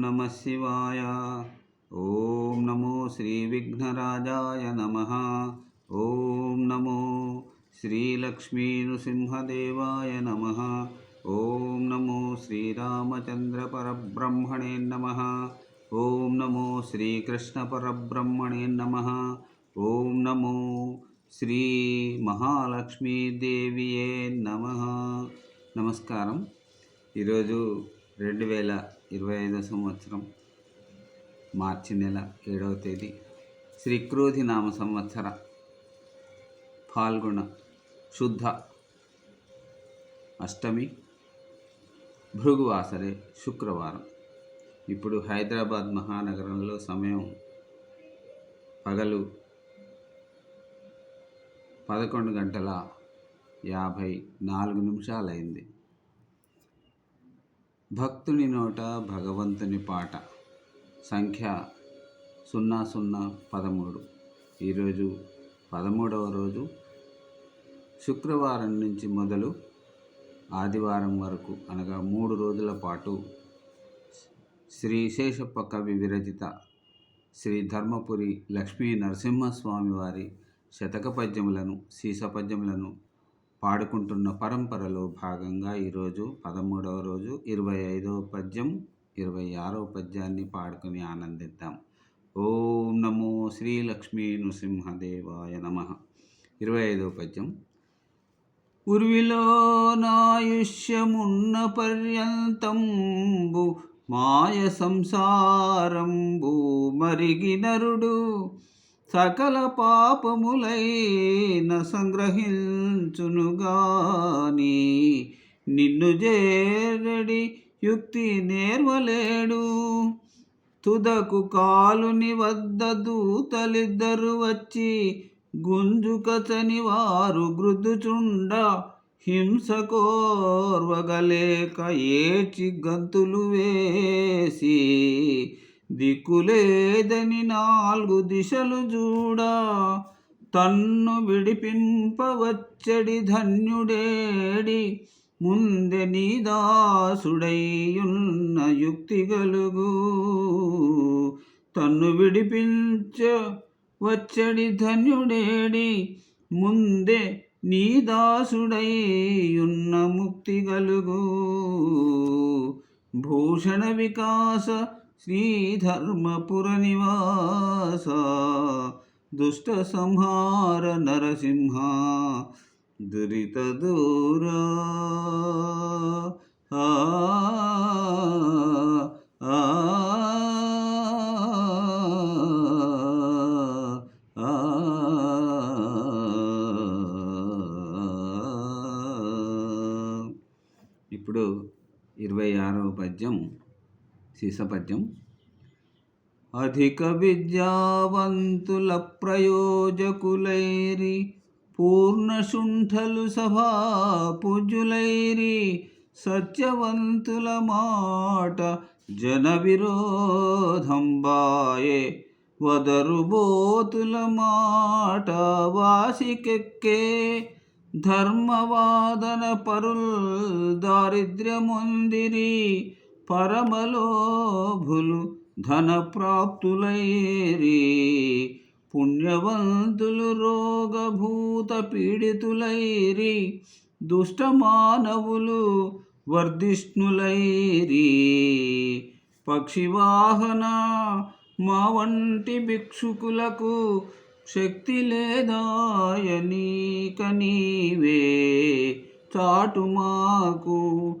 నమ శివాయ. ఓం నమో శ్రీ విఘ్నరాజాయ నమ. ఓం నమో శ్రీలక్ష్మీ నృసింహదేవాయ నమ. ఓం నమో శ్రీరామచంద్ర పరబ్రహ్మణే నమ. ఓం నమో శ్రీకృష్ణ పరబ్రహ్మణే నమ. ఓం నమో శ్రీ మహాలక్ష్మీదేవియే నమ. నమస్కారం. ఈరోజు రెండు వేల ఇరవై ఐదో సంవత్సరం మార్చి నెల ఏడవ తేదీ శ్రీ క్రోధి నామ సంవత్సర పాల్గొన శుద్ధ అష్టమి భృగువాసరే శుక్రవారం. ఇప్పుడు హైదరాబాద్ మహానగరంలో సమయం పగలు పదకొండు గంటల యాభై నాలుగు నిమిషాలైంది. భక్తుని నోట భగవంతుని పాట. సంఖ్య సున్నా సున్నా పదమూడు. ఈరోజు పదమూడవ రోజు. శుక్రవారం నుంచి మొదలు ఆదివారం వరకు అనగా మూడు రోజుల పాటు శ్రీ శేషప్ప కవి విరచిత శ్రీ ధర్మపురి లక్ష్మీ నరసింహస్వామి వారి శతక పద్యములను సీస పద్యములను పాడుకుంటున్న పరంపరలో భాగంగా ఈరోజు పదమూడవ రోజు ఇరవై ఐదవ పద్యం ఇరవై ఆరవ పద్యాన్ని పాడుకుని ఆనందిద్దాం. ఓం నమో శ్రీ లక్ష్మీ నృసింహదేవాయ నమ. ఇరవై ఐదవ పద్యం. ఉర్విలో నాయుష్యమున్న పర్యంతంబు మాయ సంసారంబు మరిగి నరుడు. సకల పాపములైన సంగ్రహించునుగాని నిన్ను చేరడి యుక్తి నేర్వలేడు. తుదకు కాలుని వద్ద దూతలిద్దరు వచ్చి గుంజుకచని వారు గృదుచుండ హింసకోర్వగలేక ఏచి గంతులు వేసి దిక్కులేదని నాలుగు దిశలు చూడా తన్ను విడిపింపవచ్చడి ధన్యుడేడి. ముందె నీదాసుడైయున్న యుక్తి గలుగు. తన్ను విడిపించ వచ్చడి ధన్యుడేడి. ముందే నీదాసుడైయున్న ముక్తి గలుగు. భూషణ వికాస శ్రీధర్మపుర నివాస దుష్ట సంహార నరసింహ దురిత దూరా ఆ. ఇప్పుడు ఇరవై ఆరవ పద్యం. శీసపద్యం అధిక విద్యావంతుల ప్రయోజకులైరి పూర్ణశుంఠలు సభా పూజులైరి సత్యవంతుల మాట జన విరోధంబాయే వదరుబోతుల మాట వాసికెక్కే ధర్మవాదన పరుల్ దారిద్ర్యముందిరి పరమలోభులు ధనప్రాప్తులైరి పుణ్యవంతులు రోగభూత పీడితులైరి దుష్ట మానవులు వర్ధిష్ణులైరి. పక్షివాహన మా వంటి భిక్షుకులకు శక్తి లేదాయని కనీవే చాటు మాకు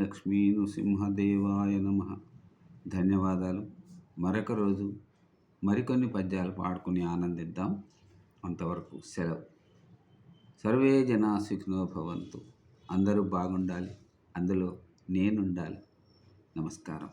లక్ష్మీ నృసింహదేవాయ నమ. ధన్యవాదాలు. మరొక రోజు మరికొన్ని పద్యాలు పాడుకుని ఆనందిద్దాం. అంతవరకు సెలవు. సర్వే జనా సుఖినో భవంతు. అందరూ బాగుండాలి. అందులో నేనుండాలి. నమస్కారం.